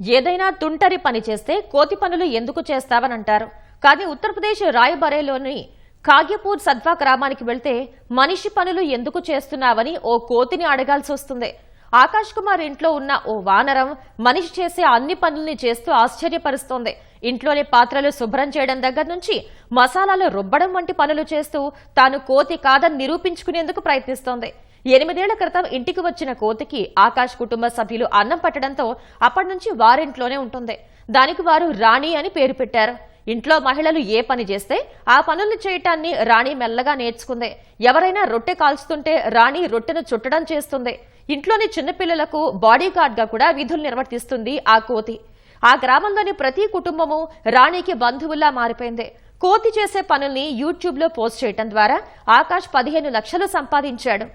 ఏదైనా తుంటరి పని చేస్తే కోతి పనులు ఎందుకు చేస్తావని అంటారు కానీ ఉత్తరప్రదేశ్ రాయబరేలోని కాగ్యపూర్ సద్వా గ్రామానికి వెళ్తే మనిషి పనులు ఎందుకు చేస్తున్నావని ఓ కోతిని అడగాల్సి వస్తుంది ఆకాష్ కుమార్ ఇంట్లో ఉన్న ఓ వానరం మనిషి చేసే అన్ని పనుల్ని చేస్తూ ఆశ్చర్యపరుస్తోంది. ఇంట్లోని పాత్రలు శుభ్రం చేయడం దగ్గర నుంచి మసాలాలు రుబ్బడం వంటి పనులు చేస్తూ తాను కోతి కాదని నిరూపించుకునేందుకు ప్రయత్నిస్తోంది. ఎనిమిదేళ్ళ క్రితం ఇంటికి వచ్చిన కోతికి ఆకాష్ కుటుంబ సభ్యులు అన్నం పట్టడంతో అప్పటి నుంచి వారింట్లోనే ఉంటుంది. దానికి వారు రాణి అని పేరు పెట్టారు. ఇంట్లో మహిళలు ఏ పని చేస్తే ఆ పనులు చేయటాన్ని రాణి మెల్లగా నేర్చుకుంది. ఎవరైనా రొట్టె కాల్చుతుంటే రాణి రొట్టెను చుట్టడం చేస్తుంది. ఇంట్లోని చిన్నపిల్లలకు బాడీగార్డ్గా కూడా విధులు నిర్వర్తిస్తుంది ఆ కోతి. ఆ గ్రామంలోని ప్రతి కుటుంబము రాణికి బంధువుల్లా మారిపోయింది. కోతి చేసే పనుల్ని యూట్యూబ్లో పోస్ట్ చేయటం ద్వారా ఆకాష్ పదిహేను లక్షలు సంపాదించాడు.